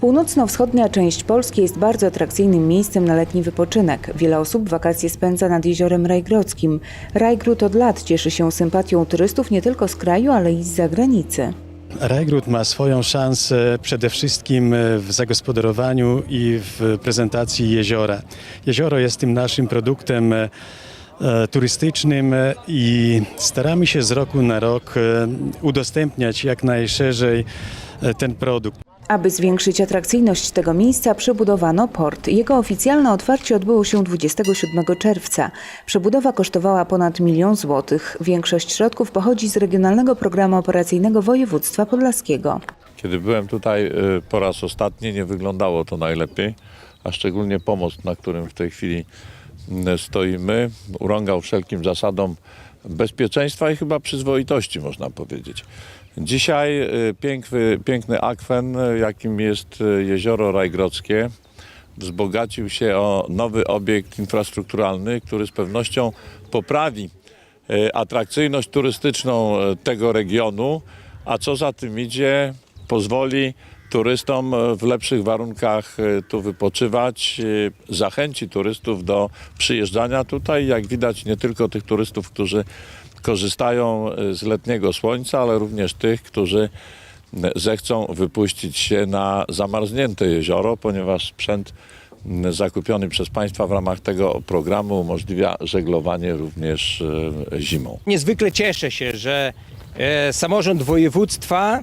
Północno-wschodnia część Polski jest bardzo atrakcyjnym miejscem na letni wypoczynek. Wiele osób wakacje spędza nad jeziorem Rajgrodzkim. Rajgród od lat cieszy się sympatią turystów nie tylko z kraju, ale i z zagranicy. Rajgród ma swoją szansę przede wszystkim w zagospodarowaniu i w prezentacji jeziora. Jezioro jest tym naszym produktem e, turystycznym i staramy się z roku na rok e, udostępniać jak najszerzej e, ten produkt. Aby zwiększyć atrakcyjność tego miejsca, przebudowano port. Jego oficjalne otwarcie odbyło się 27 czerwca. Przebudowa kosztowała ponad milion złotych. Większość środków pochodzi z Regionalnego Programu Operacyjnego Województwa Podlaskiego. Kiedy byłem tutaj y, po raz ostatni, nie wyglądało to najlepiej, a szczególnie pomost, na którym w tej chwili mm, stoimy, urągał wszelkim zasadom bezpieczeństwa i chyba przyzwoitości, można powiedzieć. Dzisiaj y, piękny, piękny akwen, y, jakim jest y, jezioro Rajgrodzkie, wzbogacił się o nowy obiekt infrastrukturalny, który z pewnością poprawi atrakcyjność turystyczną tego regionu, a co za tym idzie, pozwoli turystom e, w lepszych warunkach e, tu wypoczywać, e, zachęci turystów do przyjeżdżania tutaj. Jak widać, nie tylko tych turystów, którzy korzystają z letniego słońca, ale również tych, którzy zechcą wypuścić się na zamarznięte jezioro, ponieważ sprzęt zakupiony przez państwa w ramach tego programu umożliwia żeglowanie również zimą. Niezwykle cieszę się, że samorząd województwa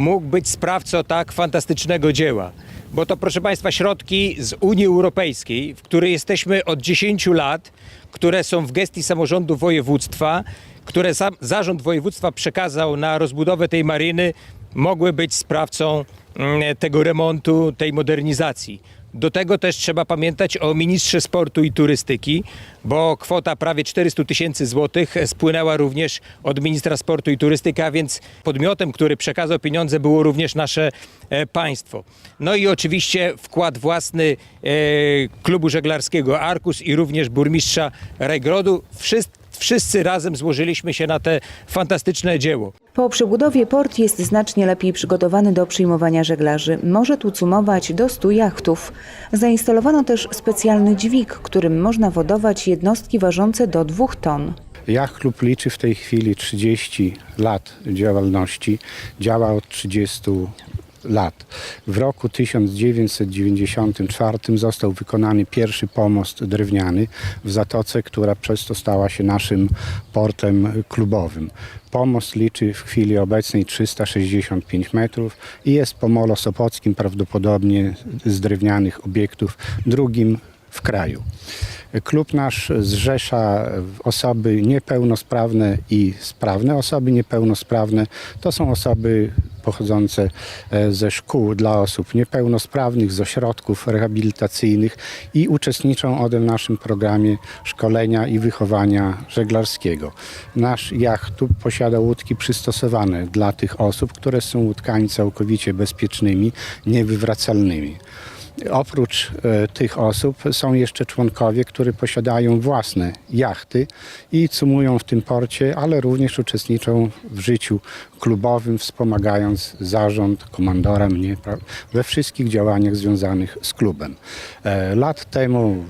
mógł być sprawcą tak fantastycznego dzieła. Bo to, proszę Państwa, środki z Unii Europejskiej, w której jesteśmy od 10 lat, które są w gestii samorządu województwa, które sam, zarząd województwa przekazał na rozbudowę tej maryny, mogły być sprawcą mm, tego remontu, tej modernizacji. Do tego też trzeba pamiętać o ministrze sportu i turystyki, bo kwota prawie 400 tysięcy złotych spłynęła również od ministra sportu i turystyki, a więc podmiotem, który przekazał pieniądze było również nasze e, państwo. No i oczywiście wkład własny e, klubu żeglarskiego Arkus i również burmistrza Regrodu. Wszyscy, wszyscy razem złożyliśmy się na te fantastyczne dzieło. Po przebudowie port jest znacznie lepiej przygotowany do przyjmowania żeglarzy. Może tu cumować do 100 jachtów. Zainstalowano też specjalny dźwig, którym można wodować jednostki ważące do 2 ton. Yacht Klub liczy w tej chwili 30 lat działalności. Działa od 30 lat. W roku 1994 został wykonany pierwszy pomost drewniany w Zatoce, która przez to stała się naszym portem klubowym. Pomost liczy w chwili obecnej 365 metrów i jest po molo Sopockim prawdopodobnie z drewnianych obiektów drugim w kraju. Klub nasz zrzesza osoby niepełnosprawne i sprawne. Osoby niepełnosprawne to są osoby pochodzące e, ze szkół dla osób niepełnosprawnych, z ośrodków rehabilitacyjnych i uczestniczą one w naszym programie szkolenia i wychowania żeglarskiego. Nasz jacht tu posiada łódki przystosowane dla tych osób, które są łódkami całkowicie bezpiecznymi, niewywracalnymi. Oprócz e, tych osób są jeszcze członkowie, którzy posiadają własne jachty i cumują w tym porcie, ale również uczestniczą w życiu klubowym, wspomagając zarząd, komandora mnie we wszystkich działaniach związanych z klubem. E, Lat temu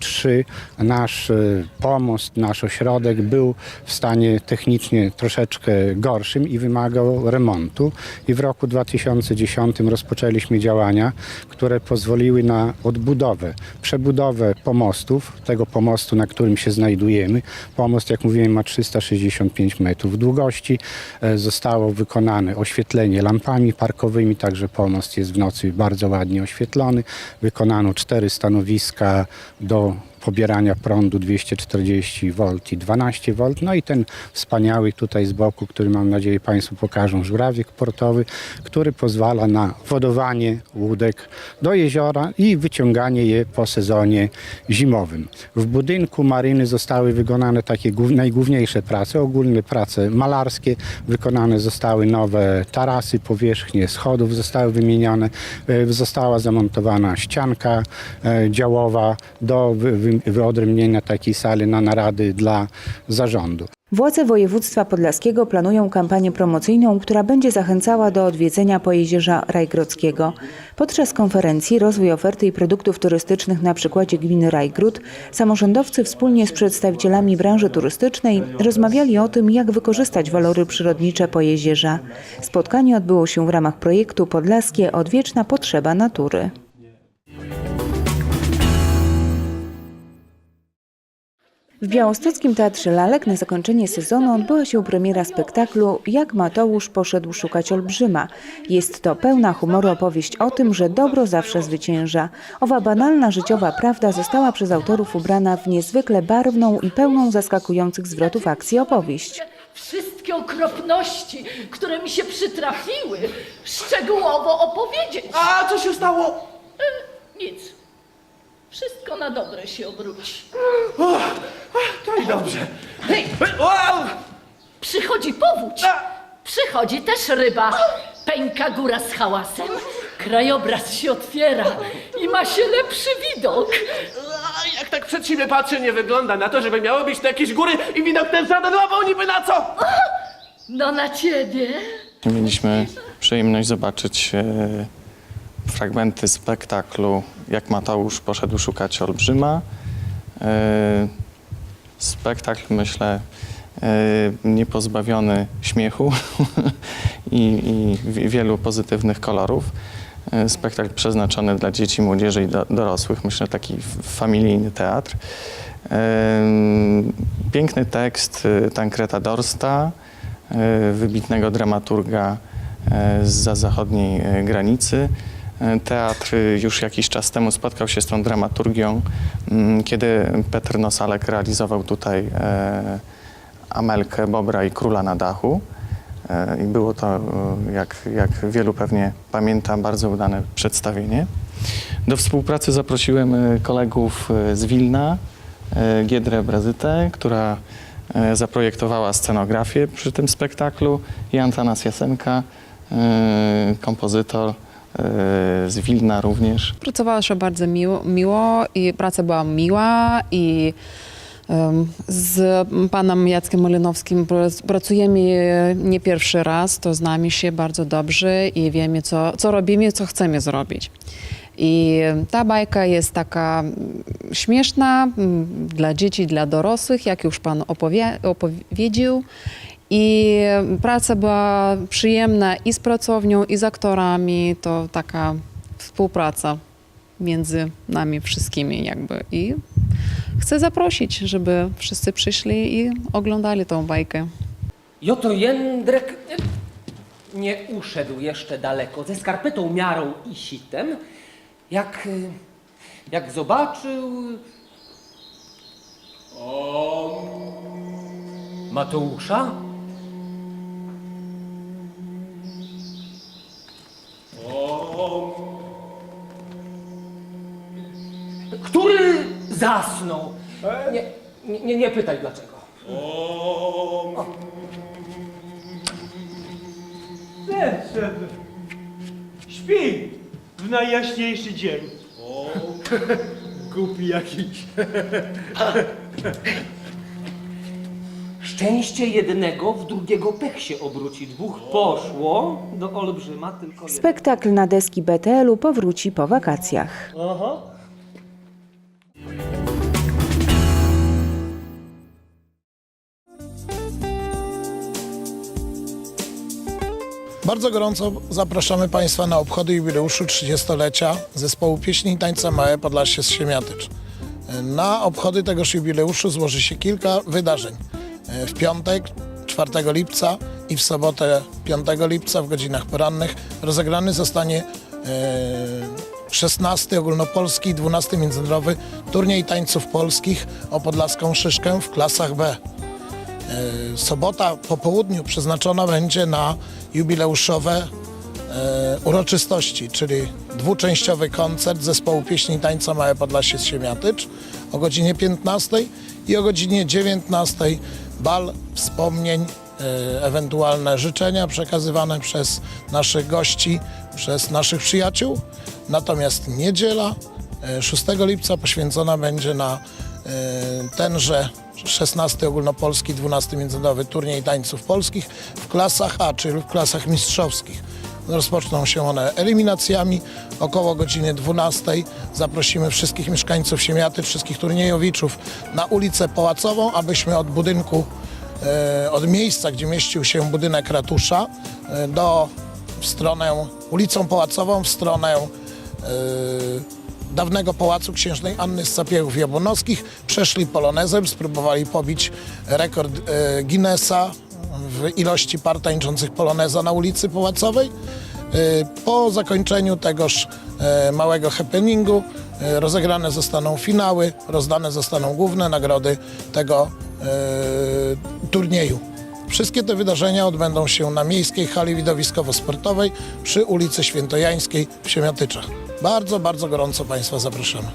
trzy nasz e, pomost, nasz ośrodek był w stanie technicznie troszeczkę gorszym i wymagał remontu. I w roku 2010 rozpoczęliśmy działania, które pozwoliły na odbudowę, przebudowę pomostów, tego pomostu, na którym się znajdujemy. Pomost, jak mówiłem, ma 365 metrów długości. E, Zostało wykonane oświetlenie lampami parkowymi, także pomost jest w nocy bardzo ładnie oświetlony. Wykonano cztery stanowiska do pobierania prądu 240 V i 12 V. No i ten wspaniały tutaj z boku, który mam nadzieję Państwu pokażą, żurawiek portowy, który pozwala na wodowanie łódek do jeziora i wyciąganie je po sezonie zimowym. W budynku maryny zostały wykonane takie głów- najgłówniejsze prace, ogólne prace malarskie. Wykonane zostały nowe tarasy, powierzchnie schodów zostały wymienione. E, Została zamontowana ścianka e, działowa do wy- wy- wyodrębnienia takiej sali na narady dla zarządu. Władze województwa podlaskiego planują kampanię promocyjną, która będzie zachęcała do odwiedzenia pojezierza Rajgrodzkiego. Podczas konferencji Rozwój oferty i produktów turystycznych na przykładzie gminy Rajgród samorządowcy wspólnie z przedstawicielami branży turystycznej rozmawiali o tym, jak wykorzystać walory przyrodnicze pojezierza. Spotkanie odbyło się w ramach projektu Podlaskie Odwieczna Potrzeba Natury. W Białostockim Teatrze Lalek na zakończenie sezonu odbyła się premiera spektaklu Jak Mateusz poszedł szukać olbrzyma. Jest to pełna humoru opowieść o tym, że dobro zawsze zwycięża. Owa banalna życiowa prawda została przez autorów ubrana w niezwykle barwną i pełną zaskakujących zwrotów akcji opowieść. Wszystkie okropności, które mi się przytrafiły, szczegółowo opowiedzieć. A co się stało? Nic. Wszystko na dobre się obróci. To i dobrze. Hej! Przychodzi powódź, przychodzi też ryba. Pęka góra z hałasem, krajobraz się otwiera i ma się lepszy widok. A Jak tak przed siebie patrzę, nie wygląda na to, żeby miały być to jakieś góry i widok ten zadanował niby na co? No na ciebie. Mieliśmy przyjemność zobaczyć e, fragmenty spektaklu Jak Mateusz poszedł szukać olbrzyma. E, spektakl, myślę, e, niepozbawiony śmiechu i, i wi- wielu pozytywnych kolorów. E, spektakl przeznaczony dla dzieci, młodzieży i do, dorosłych. Myślę, taki familijny teatr. Piękny tekst Tankreta Dorsta, wybitnego dramaturga y, zza zachodniej granicy. Teatr już jakiś czas temu spotkał się z tą dramaturgią, mm, kiedy Petr Nosalek realizował tutaj e, Amelkę, Bobra i Króla na dachu. E, I było to, e, jak, jak wielu pewnie pamięta, bardzo udane przedstawienie. Do współpracy zaprosiłem kolegów z Wilna, Giedrę Brazytę, która zaprojektowała scenografię przy tym spektaklu i Antanas Jasenka, kompozytor z Wilna również. Pracowała się bardzo miło, miło i praca była miła i z panem Jackiem Malinowskim prac- pracujemy nie pierwszy raz, to znamy się bardzo dobrze i wiemy, co, co robimy, co chcemy zrobić. I ta bajka jest taka mm, śmieszna mm, dla dzieci, dla dorosłych, jak już pan opowie, opowiedział. I praca była przyjemna i z pracownią, i z aktorami. To taka współpraca między nami wszystkimi jakby. I chcę zaprosić, żeby wszyscy przyszli i oglądali tą bajkę. I oto Jędrek nie uszedł jeszcze daleko ze skarpetą, miarą i sitem, jak, jak zobaczył... Mateusza? Który zasnął. Nie, nie, nie pytaj dlaczego. Zeszedł. Śpi w najjaśniejszy dzień. Głupi jakiś. Szczęście jednego w drugiego pech się obróci. Dwóch poszło do olbrzyma, tylko jeden. Spektakl na deski BTL-u powróci po wakacjach. Aha. Bardzo gorąco zapraszamy Państwa na obchody jubileuszu 30-lecia zespołu pieśni i tańca Małe Podlasie z Siemiatycz. Na obchody tegoż jubileuszu złoży się kilka wydarzeń. W piątek 4 lipca i w sobotę 5 lipca w godzinach porannych rozegrany zostanie e, 16 ogólnopolski i 12 międzynarodowy turniej tańców polskich o Podlaską Szyszkę w klasach B. E, Sobota po południu przeznaczona będzie na jubileuszowe e, uroczystości, czyli dwuczęściowy koncert zespołu pieśni i tańca Małe Podlasie z Siemiatycz o godzinie 15 i o godzinie 19 bal wspomnień, e, ewentualne życzenia przekazywane przez naszych gości, przez naszych przyjaciół. Natomiast niedziela e, 6 lipca poświęcona będzie na tenże 16 ogólnopolski, 12 międzynarodowy turniej tańców polskich w klasach A, czyli w klasach mistrzowskich. Rozpoczną się one eliminacjami około godziny 12. Zaprosimy wszystkich mieszkańców Siemiaty, wszystkich turniejowiczów na ulicę Pałacową, abyśmy od budynku, e, od miejsca, gdzie mieścił się budynek ratusza, e, do w stronę ulicą Pałacową, w stronę e, dawnego pałacu księżnej Anny z Sapiełów Jabłonowskich. Przeszli polonezem, spróbowali pobić rekord e, Guinnessa w ilości par tańczących poloneza na ulicy Pałacowej. E, Po zakończeniu tegoż e, małego happeningu rozegrane zostaną finały, rozdane zostaną główne nagrody tego turnieju. Wszystkie te wydarzenia odbędą się na miejskiej hali widowiskowo-sportowej przy ulicy Świętojańskiej w Siemiatyczach. Bardzo, bardzo gorąco Państwa zapraszamy.